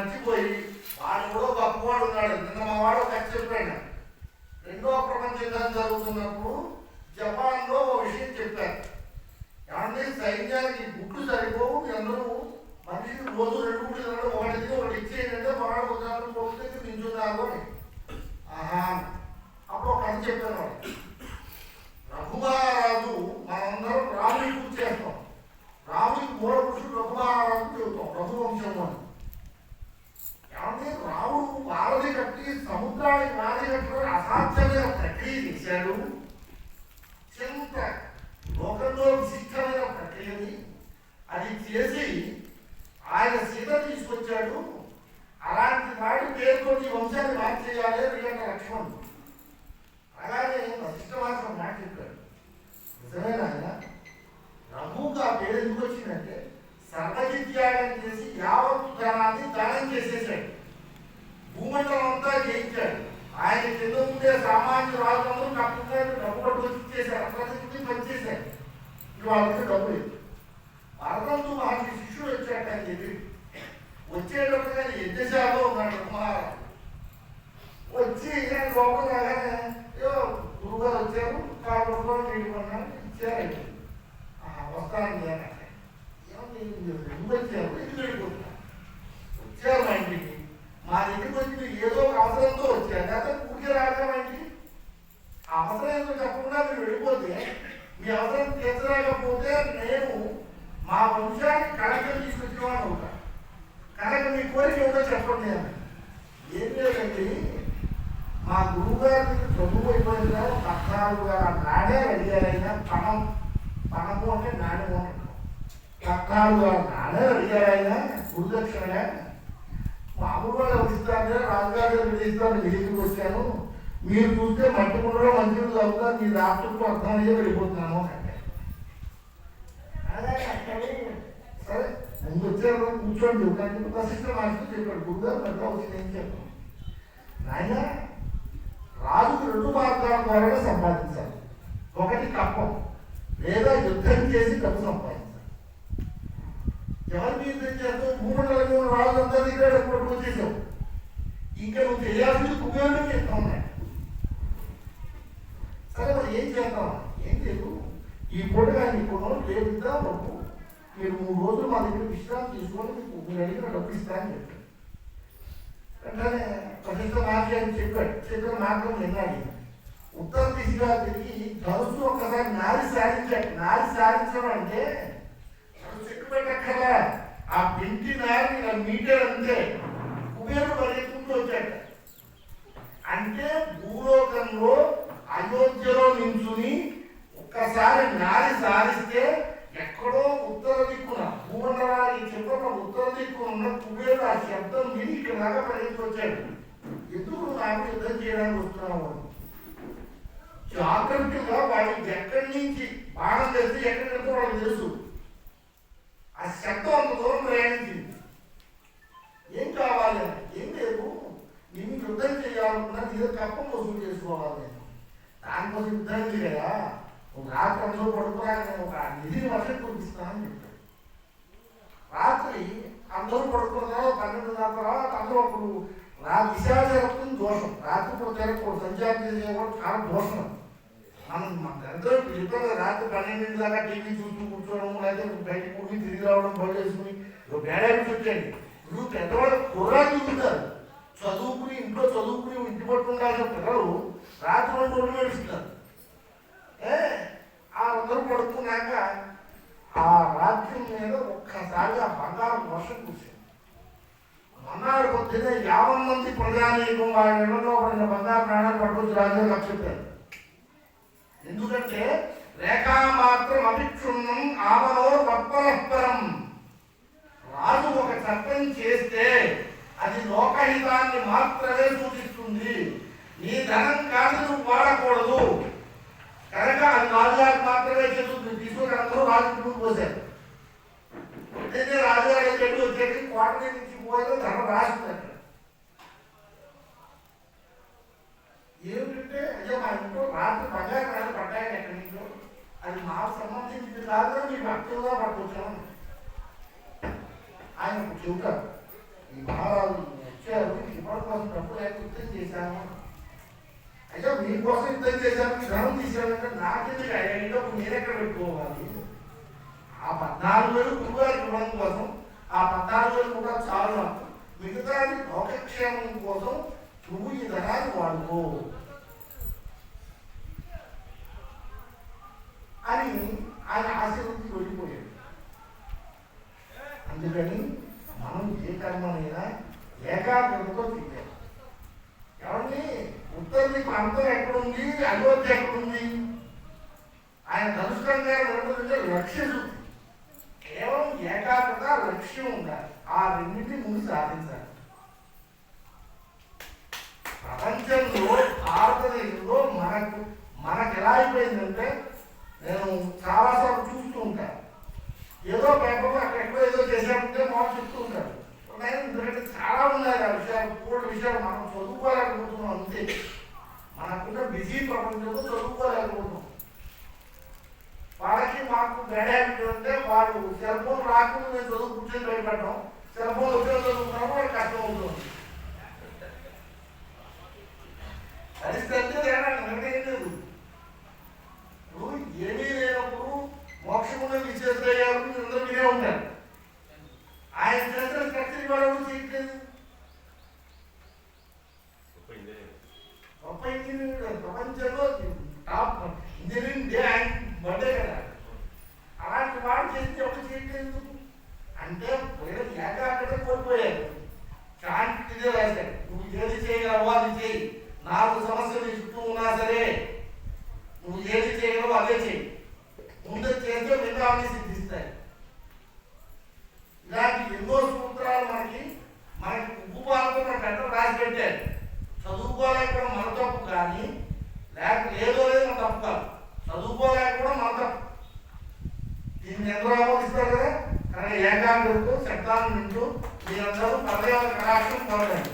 మర్చిపోయి వాడు కూడా గొప్పవాడు ఉన్నాడు నిన్న మా వాడు ఒక చెప్పాడు రెండో ప్రపంచ యుద్ధం జరుగుతున్నప్పుడు ప్రక్రియ చేశాడు చింత లోకంలో విశిష్టమైన ప్రక్రియని అది. చేసి ఆయన సీత తీసుకొచ్చాడు. అలాంటి వాడి పేరుతోటి వంశాన్ని మార్చేయాలి రియట లక్ష్మణుడు అలాగే వశిష్ఠ మాత్రం మాట చెప్పాడు. నిజమేనా ఆయన రఘుకు ఆ పేరు ఎందుకు వచ్చిందంటే సర్వజిత్యాగం చేసి యావత్ ధనాన్ని దానం చేసేసాడు భూమండలం అంతా జయించాడు ఆయన కింద ఉండే సామాన్య రాజు కప్పుతారు డబ్బు పట్టుకొచ్చి ఇచ్చేశారు అక్కడ పనిచేశారు వాళ్ళకి డబ్బులు ఇచ్చి వరదంతు మహర్షి శిష్యుడు వచ్చాక చెప్పి వచ్చేటప్పుడు కానీ యజ్ఞశాలలో ఉన్నాడు మహారాజు. వచ్చి నేను లోపల రాగానే ఏదో గురుగారు వచ్చారు కాలు నీళ్ళు కొన్నాను ఇచ్చారు వస్తాను నేను ఏమండి ఎందుకు వచ్చారు? ఎందుకు వచ్చారు మా ఇంటికి. మా ఇంటికి వచ్చి మీరు ఏదో ఒక అవసరంతో వచ్చారు. లేకపోతే ఊరికే రాగా మా ఇంటికి. అవసరం ఏదో చెప్పకుండా మీరు మీ అవసరం తీర్చలేకపోతే నేను మా వంశానికి కళకలు తీసుకొచ్చేవాడు అవుతా. కనుక మీ కోరిక ఏమిటో చెప్పండి అని. ఏం లేదండి మా గురువు చదువు అయిపోయిన తర్వాత పద్నాలుగు వేల నాడే అడిగారైనా పణం పణము అంటే నాణ్యము అంటే పద్నాలుగు గారు నాడే అడిగారైనా గురుదక్షిణగా మామూలుగా వాళ్ళు రాజుగారి రాజుగారు ఇస్తాను ఇంటికి వచ్చాను. మీరు చూస్తే మట్టి కుండలో మంచిగా చదువుతా మీ రాష్ట్రంతో అర్థం అయ్యే వెళ్ళిపోతున్నాను. అంటే సరే ముందు వచ్చారు కూర్చోండి. కానీ వశిష్ఠ మాస్టర్ చెప్పాడు. గురుగారు పెద్ద వచ్చింది ఏం చెప్పాను నాయన రాజుకు రెండు మార్గాల ద్వారా సంపాదించాలి. ఒకటి కప్పం లేదా యుద్ధం చేసి డబ్బు సంపాదించాలి. ఎవరి మీద యుద్ధం చేస్తావు? భూమండల మీద రాజులంతా దగ్గర డబ్బు వచ్చేసావు ఇంకా నువ్వు చేయాల్సింది కుబేరుడు చెప్తా ఉన్నాయి సరే మరి ఏం చేద్దాం? ఏం లేదు. ఈ పూట కానీ ఇప్పుడు లేపిద్దాం డబ్బు మీరు మూడు రోజులు మా దగ్గర విశ్రాంతి తీసుకొని మీకు మీరు అడిగిన డబ్బు ఇస్తానని చెప్పారు వెంటనే ప్రతిష్ట మార్చి అని చెప్పాడు. చెప్పిన మార్గం విన్నాడు. ఉత్తర దిశగా తిరిగి ధనుసు ఒకసారి నారి సాధించాడు. నారి సాధించడం అంటే చెట్టు పెట్టక్కర్లా ఆ పింటి నారి ఇలా మీటర్ అంతే. కుబేరుడు పరిగెత్తుకుంటూ వచ్చాడు. అంటే భూలోకంలో అయోధ్యలో నించుని ఒక్కసారి నారి సారిస్తే ఎక్కడో ఉత్తర దిక్కున భూమండలానికి చివరన ఉత్తర దిక్కున ఉన్న కుబేరుడు ఆ శబ్దం విని ఇక్కడ దాకా పరిగెత్తి వచ్చాడు ఎందుకు నాకు యుద్ధం చేయడానికి వస్తున్నావు? జాగ్రత్తగా వాళ్ళకి ఎక్కడి నుంచి బాణం తెలిసి ఎక్కడికి వెళ్తే వాళ్ళకి తెలుసు. ఆ శబ్దం అంత దూరం ప్రయాణించింది. ఏం కావాలి? ఏం లేదు. నేను యుద్ధం చేయాలనుకున్నా నీ దగ్గర కప్పం వసూలు చేసుకోవాలి. నేను దానికోసం యుద్ధం చేయగా ఒక రాత్రి అందరూ పడుకున్నా ఒక నిధిని వర్షం కురిపిస్తానని చెప్పాడు. రాత్రి అందరూ పడుకున్న తర్వాత పన్నెండున్నర తర్వాత అందరూ అప్పుడు రా దిశా జరుగుతుంది దోషం. రాత్రి తిరగకూడదు సంచారం చేసేవాడు చాలా దోషం మనం మన ఎంతో ఇప్పుడు రాత్రి పన్నెండింటి దాకా టీవీ చూస్తూ కూర్చోవడం లేకపోతే బయటకు కూడి తిరిగి రావడం పని చేసుకుని బేడాకి వచ్చాడు ఇప్పుడు పెద్దవాళ్ళు కుర్రాలు చూపుతారు చదువుకుని ఇంట్లో చదువుకుని ఇంటి పట్టు ఉండాల్సిన పిల్లలు రాత్రి రెండు రెండు నడుస్తున్నారు ఏ? ఆ అందరూ పడుకున్నాక ఆ రాత్రి మీద ఒక్కసారిగా బంగారం వర్షం కూర్చుంది మన్నాడు పొద్దున్నే యాభై మంది ప్రజానీకం వాళ్ళ ఇళ్ళలో పడిన బంగారు ప్రాణాలు పట్టుకొచ్చి రాజు లక్ష్యపెట్టారు ఎందుకంటే రేఖా మాత్రం అభిక్షుణ్ణం ఆమలో పరస్పరం రాజు ఒక చట్టం చేస్తే అది లోకహితాన్ని మాత్రమే సూచిస్తుంది. ధనం కాదు నువ్వు వాడకూడదు. కనుక అది రాజుగారికి మాత్రమే చెందుతుంది తీసుకుని అందరూ రాజు ముందు పోసారు అయితే రాజుగారి చెట్టు వచ్చేసి కోట నుంచి పోయేది ధనం రాసింది అక్కడ ఏమిటంటే అయ్యో మా ఇంట్లో రాత్రి బంగారు రాజు పడ్డాయని ఎక్కడి నుంచో. అది మాకు సంబంధించింది కాదు మీ భక్తులుగా పట్టుకొచ్చాము. ఆయన చెబుతారు ఈ మహారాజు వచ్చారు ఇప్పటి కోసం డబ్బు లేకపోతే యుద్ధం నీకోసం అయితే యుద్ధం చేశాను మీ ధనం తీసానంటే నాకెందుకు అయ్యా డబ్బు ఎక్కడ పెట్టుకోవాలి? ఆ పద్నాలుగు వేలు గురుగారికి ఇవ్వడం కోసం ఆ పద్నాలుగు వేలు కూడా చాలు నాకు. మిగతా లోకక్షేమం కోసం నువ్వు ఈ ధనాన్ని వాడుకో. అని ఆయన ఆశీర్వదించి వెళ్ళిపోయాడు అందుకని మనం ఏ కర్మనైనా ఏకాగ్రతతో చేయాలి ఉత్తర ప్రాంతం ఎక్కడుంది అయోధ్య ఎక్కడుంది? ఆయన ధనుష్కంగా నడుపుతుంటే లక్ష్య శుద్ధి కేవలం ఏకాగ్రత లక్ష్యం ఉండాలి. ఆ రెండింటి ముందు సాధించాలి. ప్రపంచంలో భారతదేశంలో మనకు మనకు ఎలా అయిపోయిందంటే నేను చాలాసార్లు చూస్తూ ఉంటాను. ఏదో పేపర్లో అక్కడెక్కడో ఏదో చేశామంటే మాకు చెప్తూ ఉంటారు. నేను ఎందుకంటే చాలా ఉన్నాయి ఆ విషయాలు కోటి విషయాలు మనం చదువుకోలేకపోతున్నాం అంతే. మనకున్న బిజీ ప్రపంచంలో చదువుకోలేకపోతున్నాం. వాళ్ళకి మాకు బ్యాడ్ హ్యాబిట్ అంటే వాళ్ళు సెల్ ఫోన్ రాకుండా నేను చదువు కూర్చొని భయపడ్డాం సెల్ ఫోన్ ఉపయోగం చదువుకున్నాము వాళ్ళకి కష్టం అవుతుంది పరిస్థితి అంటే తేడా నిర్ణయం లేదు ఇప్పుడు ఏమీ లేనప్పుడు మోక్షమున్న విశ్వేశ్వరయ్య గారు మీరు అందరూ మీరే ఉంటారు ఆయన చేసిన కత్తిరి వాళ్ళు చేయట్లేదు గొప్ప ఇంజనీర్ ప్రపంచంలో టాప్ ఇంజనీరింగ్ డే ఆయన బర్త్డే కదా అలాంటి వాడు చేసి ఒక చేయట్లేదు అంటే ప్రజలు ఏకాగ్రత కోల్పోయారు శాంతి ఇదే రాశారు నువ్వు ఏది చేయగలవో అది చేయి నాలుగు సమస్యలు నీ చుట్టూ ఉన్నా సరే నువ్వు ఏది చేయగలవో అదే చేయి ముందు చేస్తే మిగతా అన్ని సిద్ధిస్తాయి ఇలాంటి ఎన్నో సూత్రాలు మనకి మనకి ఉప్పు పాలతో మన పెద్దలు రాసి పెట్టారు చదువుకోలేకపోవడం మన తప్పు కానీ లేకపోతే ఏదో లేదు మన తప్పు కాదు చదువుకోలేకపోవడం మన తప్పు దీన్ని ఎందరో ఆమోదిస్తారు కదా? కానీ ఏకాగ్రతతో శబ్దాన్ని వింటూ మీరందరూ పదయాల కళాక్షం పొందండి